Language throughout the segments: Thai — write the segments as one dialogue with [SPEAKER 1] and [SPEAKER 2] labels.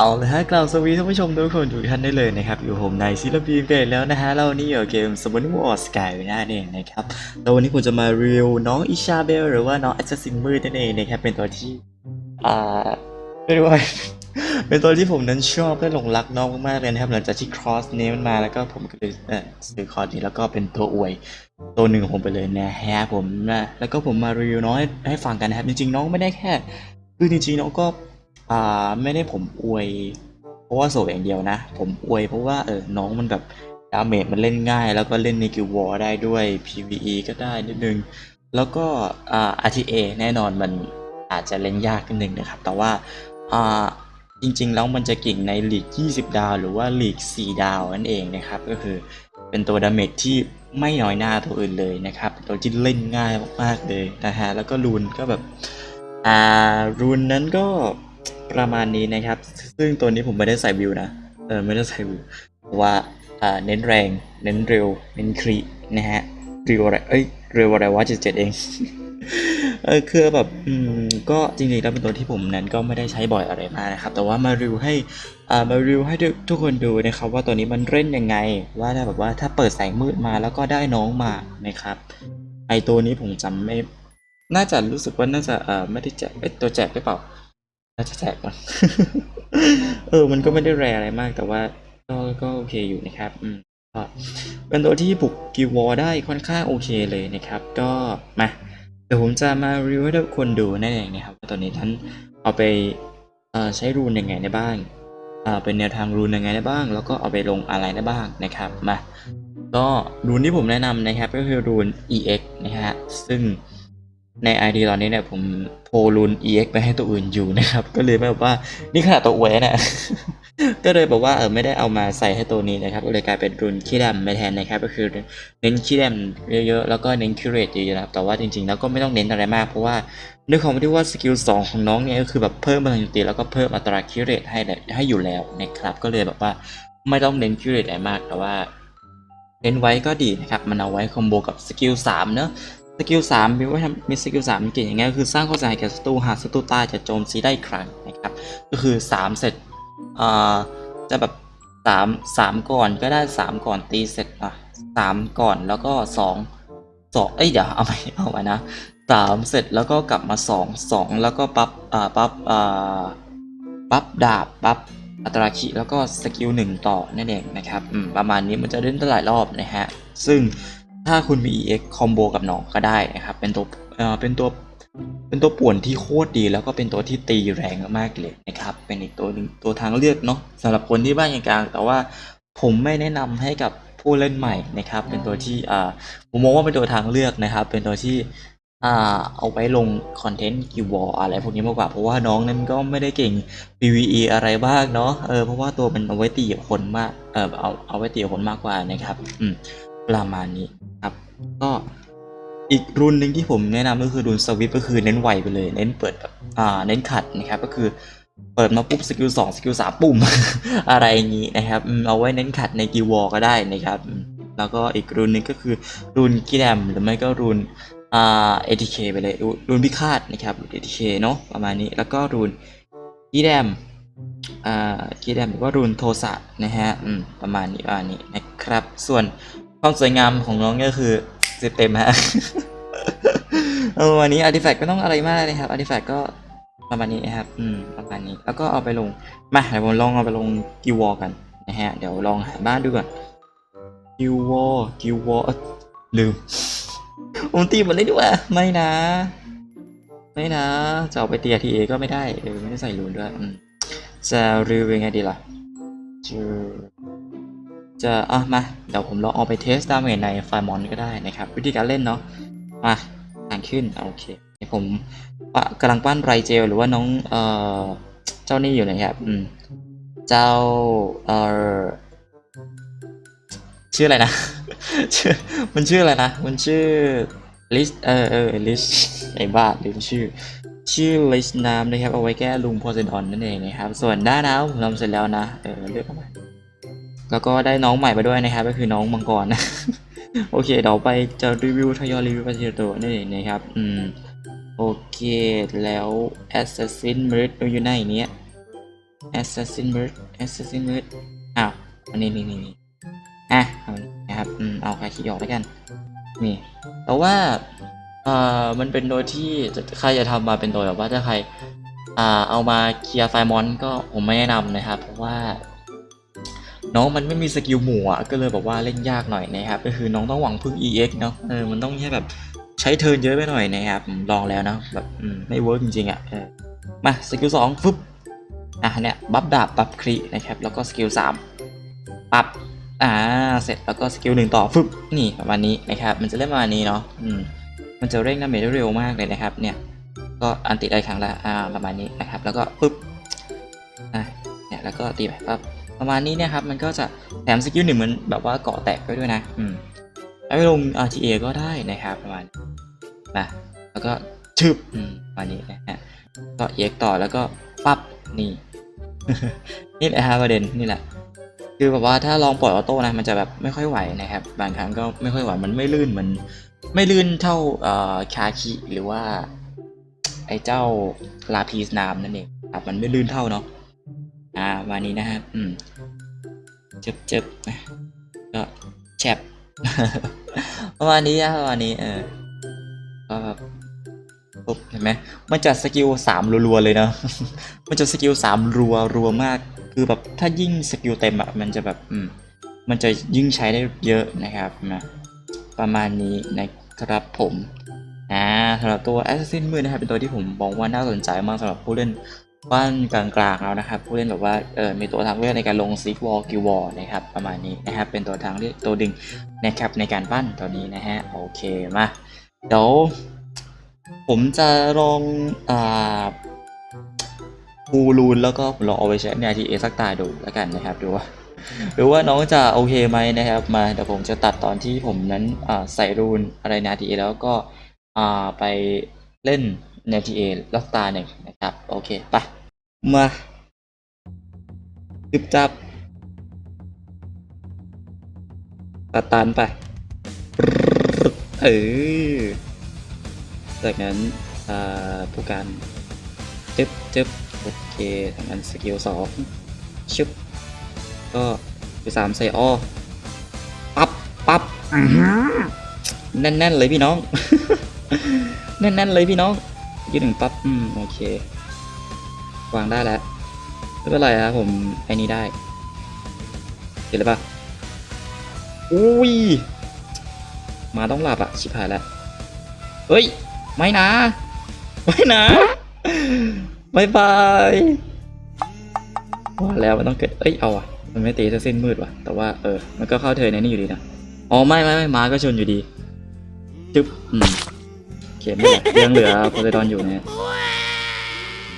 [SPEAKER 1] เอาละฮะกล่าวสวีท่านผู้ชมทุกคนทุกท่านได้เลยนะครับอยู่ผมนายศิลปีนเกตแล้วนะฮะเรานี่อยู่เกมสมุนวอร์สกายนั่นเองนะครับแล้ววันนี้ผมจะมารีวิวน้องอิชาเบลหรือว่าน้องอสซัสซินมืดนั่นเองนะครับเป็นตัวที่อ่าไม่รู้ว่าเป็นตัวที่ผมนั้นชอบและหลงรักน้องมากเลยนะครับหลังจากที่ครอสนี้มันมาแล้วก็ผมก็เลยซื้อคอร์สนี้แล้วก็เป็นตัวอวยตัวหนึ่งของผมไปเลยนะฮะผมนะแล้วก็ผมมารีวิวน้องให้ให้ฟังกันนะครับจริงๆน้องไม่ได้แค่คือจริงๆน้องก็ อ่าไม่ได้ผมอวย เพราะว่าโซลอย่างเดียวนะ ผมอวยเพราะว่าเออน้องมันแบบดาเมจมันเล่นง่าย แล้วก็เล่นในกิลวอร์ได้ด้วย PVE ก็ได้นิดนึง แล้วก็อ่า RTA แน่นอนมันอาจจะเล่นยากนิดนึงนะครับ แต่ว่าอ่าจริงๆ แล้วมันจะเก่งในลีก 20 ดาว หรือว่าลีก 4 ดาวนั่นเองนะครับ ก็คือเป็นตัวดาเมจที่ไม่น้อยหน้าตัวอื่นเลยนะครับ ตัวที่เล่นง่ายมากๆเลยนะฮะ แล้วก็รูนก็แบบ อ่า รูนนั้นก็ ประมาณนี้นะครับ ซึ่งตัวนี้ผมไม่ได้ใส่วิวนะเออไม่ได้ใส่วิวเพราะว่าอ่าเน้นแรง เน้นเร็ว เน้นครีนะฮะเร็วอะไรเอ้ยเร็วอะไรวะเจ็ดเจ็ดเองเออคือแบบอืมก็จริงๆแล้วเป็นตัวที่ผมนั้นก็ไม่ได้ใช้บ่อยอะไรมากนะครับ แต่ว่ามารีวิวให้อ่ามารีวิวให้ทุกคนดูนะครับว่าตัวนี้มันเล่นยังไง ว่าถ้าแบบว่าถ้าเปิดแสงมืดมาแล้วก็ได้น้องมานะครับ ไอตัวนี้ผมจำไม่ น่าจะรู้สึกว่าน่าจะเอ่อไม่ได้แจกเอ้ยตัวแจกหรือเปล่า น่าจะแจกก่อนเออ มันก็ไม่ได้แรอะไรมากแต่ว่าก็ก็โอเคอยู่นะครับ อืมก็เป็นตัวที่บุกกิววอลได้ค่อนข้างโอเคเลยนะครับ ก็มาเดี๋ยวผมจะมารีวิวให้ทุกคนดูนั่นเองนะครับว่าตัวนี้ท่านเอาไปใช้รูนยังไงได้บ้างเป็นแนวทางรูนยังไงได้บ้าง แล้วก็เอาไปลงอะไรได้บ้างนะครับมาก็รูนที่ผมแนะนำนะครับก็คือรูน EX นะฮะซึ่ง ใน ID ตอนนี้เนี่ยผมโพลูน EX ไปให้ตัวอื่นอยู่นะครับ ก็เลยแบบว่านี่ขนาดตัวอวยนะก็เลยบอกว่าเออไม่ได้เอามาใส่ให้ตัวนี้นะครับก็เลยกลายเป็นรูนขี้ดำไปแทนนะครับ ก็คือเน้นขี้ดำเยอะๆแล้วก็เน้นคิวเรตเยอะๆนะครับแต่ว่าจริงๆแล้วก็ไม่ต้องเน้นอะไรมากเพราะว่าด้วยความที่ว่าสกิล2ของน้องเนี่ยก็คือแบบเพิ่มพลังโจมตีแล้วก็เพิ่มอัตราคิวเรตให้เลยให้อยู่แล้วนะครับ ก็เลยแบบว่าไม่ต้องเน้นคิวเรตอะไรมากแต่ว่าเน้นไว้ก็ดีนะครับ มันเอาไว้คอมโบกับสกิล3เนอะ สกิล3มีว้ทำมีสกิล3มีเก่งอย่างเงี้ยคือสร้างความเสียหายแก่ศัตรูหากศัตรูตายจะโจมตีได้ครั้งนะครับ ก็คือ3เสร็จอ่าจะแบบ3 3ก่อนก็ได้3ก่อนตีเสร็จอะ3ก่อนแล้วก็2 2เอ้ยเดี๋ยวเอาไปเอาไปนะ3เสร็จแล้วก็กลับมา2 2แล้วก็ปั๊บอ่าปั๊บอ่าปั๊บดาบปั๊บอัตราคิแล้วก็สกิลหนึ่งต่อนั่นเองนะครับอืมประมาณนี้มันจะเล่นได้หลายรอบนะฮะซึ่ง ถ้าคุณมี EX คอมโบกับน้องก็ได้นะครับ เป็นตัวเอ่อเป็นตัวเป็นตัวป่วนที่โคตรดี แล้วก็เป็นตัวที่ตีแรงมากเลยนะครับ เป็นอีกตัวหนึ่งตัวทางเลือกเนาะสำหรับคนที่บ้านกลางแต่ว่าผมไม่แนะนำให้กับผู้เล่นใหม่นะครับ เป็นตัวที่อ่าผมมองว่าเป็นตัวทางเลือกนะครับ เป็นตัวที่อ่าเอาไว้ลงคอนเทนต์กิวบออะไรพวกนี้มากกว่าเพราะว่าน้องนั้นก็ไม่ได้เก่ง PVE อะไรบ้างเนาะเออเพราะว่าตัวมันเอาไว้ตีกับคนมากเออเอาเอาไว้ตีกับคนมากกว่านะครับ อืม ประมาณนี้ครับ ก็อีกรุ่นหนึ่งที่ผมแนะนำก็คือรุ่นสวิตก็คือเน้นไวไปเลย เน้นเปิดแบบอ่าเน้นขัดนะครับก็คือเปิดมาปุ๊บสกิลสองสกิลสามปุ่ม อะไรอย่างนี้นะครับเอาไว้เน้นขัดในกิวอลก็ได้นะครับแล้วก็อีกรุ่นหนึงก็คือรุ่นกีแดมหรือไม่ก็รุ่นอ่า ATK ไปเลยรูรูนพิฆาตนะครับรูน ATK เคเนาะประมาณนี้แล้วก็รูนกีแดมอ่ากีแดมหรือว่ารูนโทสะนะฮะอืมประมาณนี้ประมาณนี้นะครับส่วน ความสวยงามของน้องก็คือสิบเต็มฮะเออวันนี้อาร์ติแฟกต์ไม่ต้องอะไรมากนะครับอาร์ติแฟกต์ก็ประมาณนี้นะครับ อืม ประมาณนี้ แล้วก็เอาไปลง มาเดี๋ยวผมลองเอาไปลงกิววอกันนะฮะ เดี๋ยวลองหาบ้านดูก่อนกิววอกิววอลืมผมตีหมดเลยดีกว่าไม่นะ ไม่นะ จะเอาไปเตียทีเอก็ไม่ได้เออไม่ได้ใส่รูนด้วยจะรีวิวยังไงดีล่ะจะ จะอะมาเดี๋ยวผมลองเอาไปเทสดาเมจในไฟมอนก็ได้นะครับ วิธีการเล่นเนาะมาอ่านขึ้นโอเคเดี๋ยผมกำลังปั้นไรเจลหรือว่าน้องเอ่อเจ้านี่อยู่นะครับอืมเจ้าเอ่อชื่ออะไรนะชื่อมันชื่ออะไรนะมันชื่อลิสเออเออลิสไอ้บ้าลืมชื่อชื่อลิสน้ำนะครับเอาไว้แก้ลุงโพไซดอนนั่นเองนะครับส่วนด้านน้ำผมทำเสร็จแล้วนะเออเลือกเข้ามา แล้วก็ได้น้องใหม่มาด้วยนะครับ ก็คือน้องมังกรนะโอเคเดี๋ยวไปจะรีวิวทยอยรีวิวไปทีละตัวนั่นเองนะครับอืมโอเคแล้ว Assassin m e r i t อยู่ไหนเนี้ย assassin bird assassin bird อ้าวอันนี้นี่นี่อะเอานะครับอืมเอาใคาคิออกแล้วกันนี่แต่ว่าเอ่อมันเป็นโดยที่ใครจะทำมาเป็นโดยแบบว่าถ้าใครอ่าเอามาเคลียร์ไฟมอนก็ผมไม่แนะนำนะครับ เพราะว่า น้องมันไม่มีสกิลหมู่อะก็เลยบอกว่าเล่นยากหน่อยนะครับก็คือน้องต้องหวังพึ่ง EX เนาะเออมันต้องแค่แบบใช้เทิร์นเยอะไปหน่อยนะครับลองแล้วนะแบบมไม่เวิร์กจริงๆอะเออมาสกิลสองฟึบอะเนี่ยบัฟดาบบัฟครีนะครับแล้วก็สกิลสามปับอ่าเสร็จแล้วก็สกิลหนึ่งต่อฟึบนี่ประมาณนี้นะครับมันจะเล่นประมาณนี้เนาะอืมมันจะเร่งดาเมจได้เร็วมากเลยนะครับเนี่ยก็อันติได้ครั้งละอ่าประมาณนี้นะครับแล้วก็ปึ๊บอะเนี่ยแล้วก็ตีไปปั๊บ ประมาณนี้เนี่ยครับ มันก็จะแถมสกิลหนึ่งเหมือนแบบว่าเกาะแตกไปด้วยนะ อืมแล้วไปลง RTA ก็ได้นะครับประมาณนะแล้วก็ชึบอืมประมาณนี้นะฮะก็เอ็กต่อแล้วก็ปั๊บนี่นี่แหละฮะประเด็นนี่แหละคือแบบว่าถ้าลองปล่อยออโต้นะมันจะแบบไม่ค่อยไหวนะครับ บางครั้งก็ไม่ค่อยไหวมันไม่ลื่นมือนไม่ลื่นเท่าเอ่อคาคิหรือว่า ไอ้เจ้าลาพีสน้ำนั่นเองครับมันไม่ลื่นเท่าเนาะ อ่าวันนี้นะครับอืมจ็บจบก็แฉบประมาณนี้นะประมาณนี้เออก็แบบปุ๊บเห็นไหมมันจะสกิลสามรัวๆเลยเนาะมันจะสกิลสามรัวรัวมาก คือแบบถ้ายิ่งสกิลเต็มอะมันจะแบบอืมมันจะยิ่งใช้ได้เยอะนะครับนะประมาณนี้นะครับผมอ่าสำหรับตัว Assassin มือนะครับเป็นตัวที่ผมมองว่าน่าสนใจมากสำหรับผู้เล่น บ้านกลางๆแล้วนะครับผู้เล่นแบบว่าเออมีตัวทางเลือกในการลงซีฟวอลกิวอลนะครับประมาณนี้นะครับเป็นตัวทางเลือกตัวดึงนะครับในการปั้นตัวนี้นะฮะโอเคมาเดี๋ยวผมจะลองอ่าบูรูนแล้วก็ผมลองเอาไปใช้ใน RTA สักตาดูแล้วกันนะครับดูว่าหรือว่าน้องจะโอเคไหมนะครับมาเดี๋ยวผมจะตัดตอนที่ผมนั้นใส่รูนอะไรใน RTA แล้วก็ไปเล่น ใน TA ลักตาหนึ่งนะครับ โอเคไปมาจึบจับตัดตันไปเออจากนั้นอ่าผู้การจึบจึบโอเคจากนั้นสกิลสองชึบก็สกิลสามใส่อ้อปั๊บปั๊บอื้อหือแน่นๆเลยพี่น้อง แน่นๆเลยพี่น้อง ยืนหนึ่งปั๊บอืมโอเค วางได้แล้วไม่เป็นไรครับผมไอ้นี้ได้ เห็นเลยปะอุ้ยมาต้องหลับอะชิบหายแล้ว เฮ้ย ไม่นะ ไม่นะบายบายว่าแล้วมันต้องเกิด เอ้ย เอาอะมันไม่ตีจะเส้นมืดว่ะ แต่ว่าเออ มันก็เข้าเธอในนี่อยู่ดีนะ อ๋อ ไม่ไม่ไม่มาก็ชนอยู่ดี จึ๊บ อืม ม่ยังเหลือโพไซดอนอยู่เนี่ย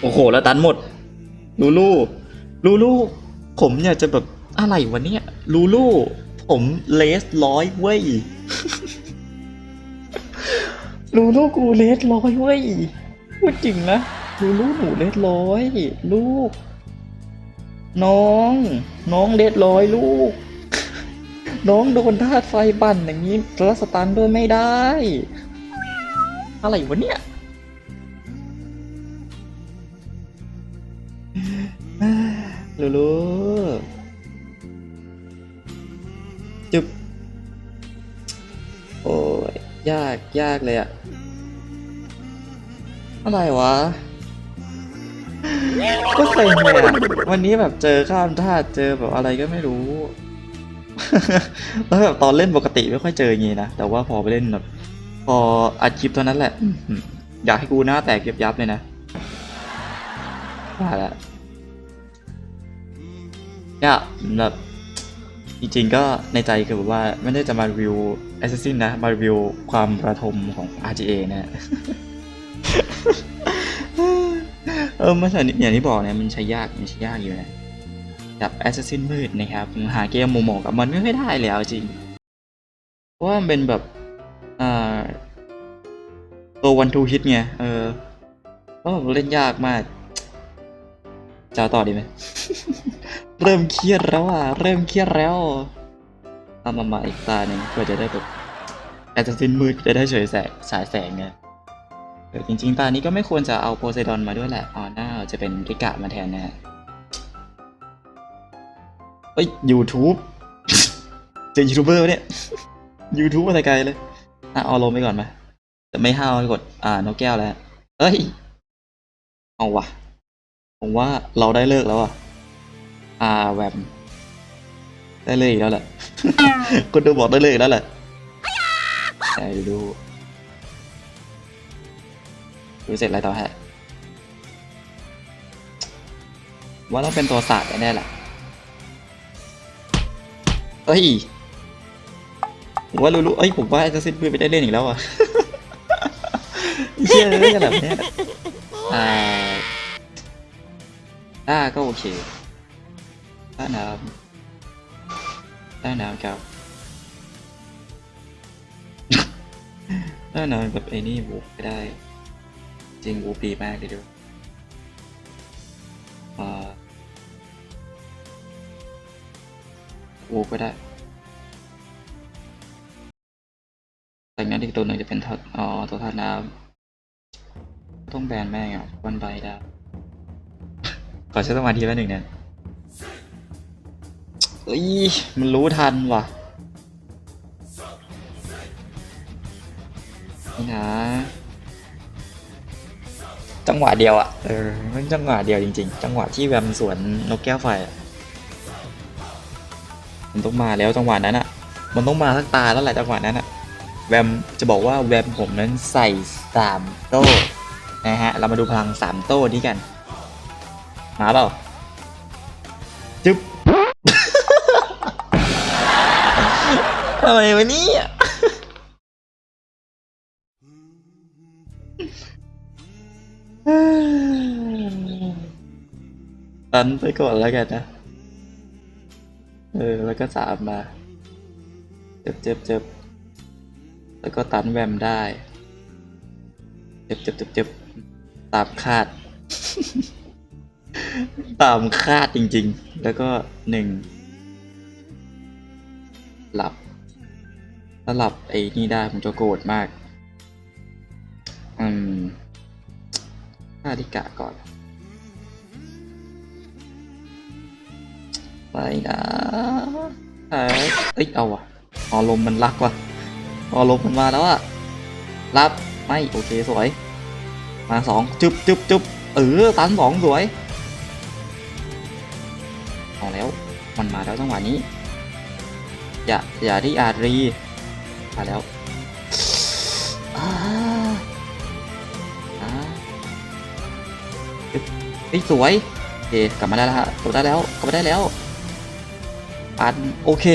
[SPEAKER 1] โอ้โหแล้วตันหมดลูลูลูลูผมอยากจะแบบอะไรวะเนี่ยลูลูผมเลสร้อยเว้ยลูลูกูเลสร้อยเว้ยพูดจริงนะลูลูหนูเลสร้อยลูก น้อง น้องเลสร้อยลูก น้องโดนธาตุไฟปั่นอย่างนี้แล้วสตันด้วยไม่ได้ อะไรวะเนี่ยลูลูจุบโอ้ยยากยากเลยอะอะไรวะก็เคยเลยอะวันนี้แบบเจอข้ามธาตุเจอแบบอะไรก็ไม่รู้ แล้วแบบตอนเล่นปกติไม่ค่อยเจออย่างงี้นะ แต่ว่าพอไปเล่นแบบ พออัดคลิปเท่านั้นแหละอื้อหืออยากให้กูหน้าแตกยับยับเลยนะว่าแล้วเนี่ยแบบจริงๆก็ในใจคือแบบว่าไม่ได้จะมารีวิว Assassin นะ มารีวิวความประทมของ RGA นะฮะเออมันอย่างที่บอกเนี่ยมันใช้ยากมันใช้ยากอยู่นะกับ Assassin มืดนะครับ หาเกมเหมาะๆกับมันไม่ค่อยได้เลยเอาจริง เพราะว่ามันเป็นแบบ อ่าตัววันทูฮิตไงเออก็เล่นยากมากจะต่อดีไหม เริ่มเครียดแล้วอะ เริ่มเครียดแล้วตามามาอีกตาหนึ่งเพื่อจะได้แบบแอสซัสซินมืดจะได้เฉยแสงสายแสงไงเออจริงๆ ตานี้ก็ไม่ควรจะเอาโพไซดอนมาด้วยแหละอ๋อน่าจะเป็นกิกะมาแทนนะฮะเอ้ย YouTube เจอยูทูบเบอร์เนี่ย YouTube อะไรไกลเลย อะเอาลงไปก่อนไหมแต่ไม่ห้าวกด อ่านกแก้วแล้ว เอ้ย เอาวะผมว่าเราได้เลิกแล้วอะ อ่าแวมได้เลยอีกแล้วแหละคนดูบอกได้เลยอีกแล้วแหละไหนดูดูเสร็จอะไรต่อฮะ ว่าต้องเป็นตัวศาสตร์แน่แหละเอ้ย ผมว่ารู้ๆเอ้ยผมว่าจะสิ้นมือไปได้เล่นอีกแล้วอะเชื่อเลยกันแบบเนี้ยอ่าอ่าก็โอเคถ้าน้ำถ้าน้ำครับถ้าน้ำแบบไอ้นี่บูไม่ได้ จริงบูปีมากเลยด้วยอ่าบูก็ได้ แต่งั้อีกตัวหนึ่งจะเป็นทัดอ๋อตัวทัดน้ำต้องแบนแม่งอะวันใบได้ขอใช้สมาธิแป๊บหนึ่งเนี่ยเอ้ยมันรู้ทันว่ะนี่นะจังหวะเดียวอะเออมันจังหวะเดียวจริง ๆ จังหวะที่แวมสวนนกแก้วไฟอะมันต้องมาแล้วจังหวะนั้นอะ มันต้องมาทั้งตาแล้วแหละจังหวะนั้นอะ แวมจะบอกว่าแวมผมนั้นใส่สามโต้นะฮะ เรามาดูพลังสามโต้นี้กัน มาเปล่า จึ๊บอะไรวะเนี่ยตันไปก่อนแล้วกันนะ เออ แล้วก็สามมา เจ็บเจ็บเจ็บ แล้วก็ตันแวมได้ เจ็บเจ็บเจ็บเจ็บตามคาด ตามคาดจริง ๆ แล้วก็หนึ่งหลับถ้าหลับไอ้นี่ได้ผมจะโกรธมาก อืมค่าดิกะก่อนไปนะเอ้ยเอ้ยเอาว่ะออลมมันรักว่ะ ออลมมันมาแล้วอะรับไม่โอเคสวย มาสองจุบจุบจุบเออตันสองสวยเอาแล้วมันมาแล้วจังหวะนี้อย่าอย่าที่อารีมาแล้วอ่าอ่าเอ๊ะเฮ้ยสวยโอเคกลับมาได้แล้วฮะกลับมาได้แล้วกลับมาได้แล้วอันโอเค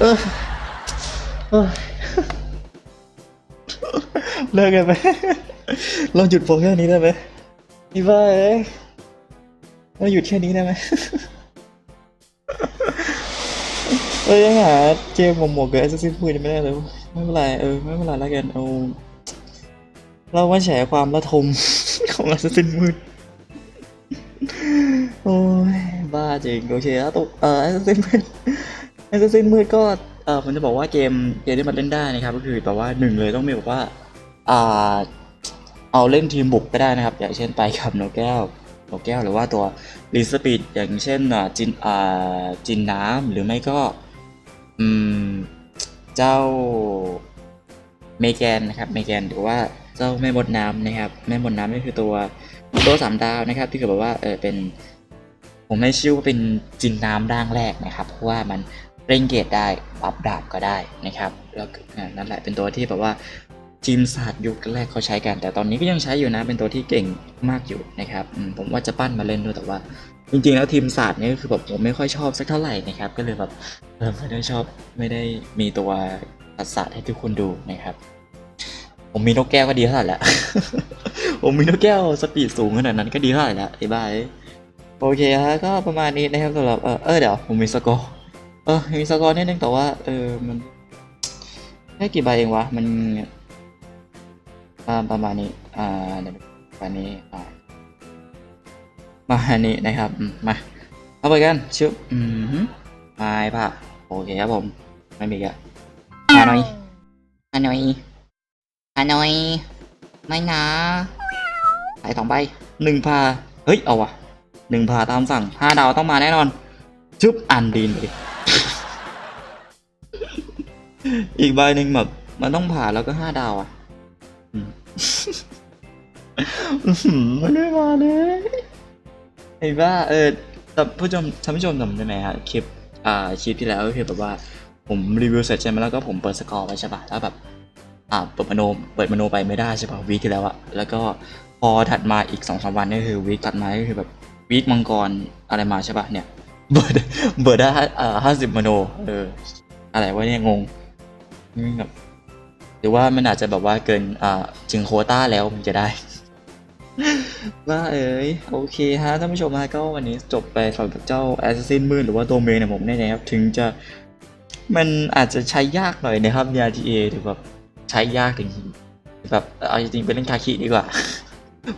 [SPEAKER 1] เออเออเลิกกันไหมเราหยุดโฟกัสแค่นี้ได้ไหมพี่บ้าเอ้ยเราหยุดแค่นี้ได้ไหมเอ้ยยังหาเจมหมวกหมวกกับแอสซัสซินพูดไม่ได้เลยไม่เป็นไรเออไม่เป็นไรแล้วกันเอาเรามาแฉความระทมของแอสซัสซินมืดโอ้ยบ้าจริงโอเคแล้วตัวเออแอสซัสซินมืด แอสซัสซินมืดก็เออผมจะบอกว่าเกมเกมที่มันเล่นได้นะครับ ก็คือแบบว่าหนึ่งเลยต้องมีแบบว่าอ่าเอาเล่นทีมบุกก็ได้นะครับ อย่างเช่นไปกับโนแก้วโนแก้วหรือว่าตัวรีสปีดอย่างเช่นจินอ่าจินน้ำหรือไม่ก็อืมเจ้าเมแกนนะครับเมแกนหรือว่าเจ้าแม่มดน้ำนะครับแม่มดน้ำนี่คือตัวตัวสามดาวนะครับ ที่คือแบบว่าเออเป็นผมให้ชื่อว่าเป็นจินน้ำร่างแรกนะครับ เพราะว่ามัน เร่งเกตได้ปรับดาบก็ได้นะครับแล้วนั่นแหละเป็นตัวที่แบบว่าทีมศาสตร์ยุคแรกเขาใช้กัน แต่ตอนนี้ก็ยังใช้อยู่นะเป็นตัวที่เก่งมากอยู่นะครับผมว่าจะปั้นมาเล่นด้วยแต่ว่า จริงๆแล้วทีมศาสตร์นี่ก็คือแบบผมไม่ค่อยชอบสักเท่าไหร่นะครับก็เลยแบบไม่ได้ชอบไม่ได้มีตัวตัดศาสตร์ให้ทุกคนดูนะครับ ผมมีนกแก้วก็ดีเท่าไหร่แล้วผมมีนกแก้วสปีดสูงขนาดนั้นก็ดีเท่าไหร่แล้วไอ้บ้าโอเคฮะก็ประมาณนี้นะครับสำหรับเออเดี๋ยวผมมีสกอร์ ออมีสกอร์นิดนึงแต่ว่า เออมันแค่กี่ใบเองวะ มันประมาณนี้ อ่าเดี๋ยวประมาณนี้อ่ามาอันนี้นะครับมาเอาไปกันชึบอืมไม่ป่ะโอเคครับผม ไม่มีอะฮานอยฮานอยฮานอย ไม่นะใส่สองใบหนึ่งพาเฮ้ย เอาวะหนึ่งผ่าตามสั่งห้าดาวต้องมาแน่นอน ชึบอันดีนไป อีกใบหนึ่งแบบมันต้องผ่าแล้วก็ห้าดาวอะอืมอื้อหือมันไม่มาเลยไอ้บ้าเออแต่ผู้ชมท่านผู้ชมจำได้ไหมฮะคลิปอ่าคลิปที่แล้วก็คือแบบว่าผมรีวิวเสร็จใช่ไหมแล้วก็ผมเปิดสกอร์ไปใช่ปะแล้วแบบอ่าเปิดมโนเปิดมโนไปไม่ได้ใช่ปะวีคที่แล้วอะแล้วก็พอถัดมาอีกสองสามวันนี่คือวีคถัดมาก็คือแบบวีคมังกรอะไรมาใช่ปะเนี่ยเบิร์ดเบิร์ดได้อ่าห้าสิบมโนเอออะไรวะเนี่ยงง แบบหรือว่ามันอาจจะแบบว่าเกินอ่าจึงโควต้าแล้วมันจะได้ว่าเอ้ยโอเคฮะท่านผู้ชมฮะก็วันนี้จบไปสำหรับเจ้า Assassin มืดหรือว่าตัวเมนเนี่ยผมเนี่ยนะครับ ถึงจะมันอาจจะใช้ยากหน่อยนะครับ RTA หรือแบบใช้ยากจริงๆแบบเอาจริงๆไปเล่นคาคิดีกว่า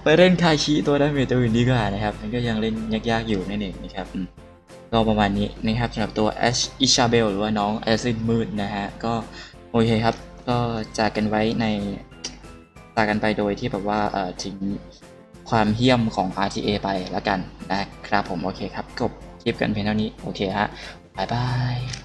[SPEAKER 1] ไปเล่นคาคิตัวไดาเมตัวอื่นดีกว่านะครับ มันก็ยังเล่นยากๆอยู่นั่นเองนะครับก็ประมาณนี้นะครับสำหรับตัว Ash Isabel หรือว่าน้อง Assassin มืดนะฮะก็ โอเคครับ ก็จากกันไว้ในจากกันไปโดยที่แบบว่าเอ่อทิ้งความเหี้ยมของ RTA ไปแล้วกันนะครับผมโอเคครับจบคลิปกันเพียงเท่านี้ โอเคฮะบายบาย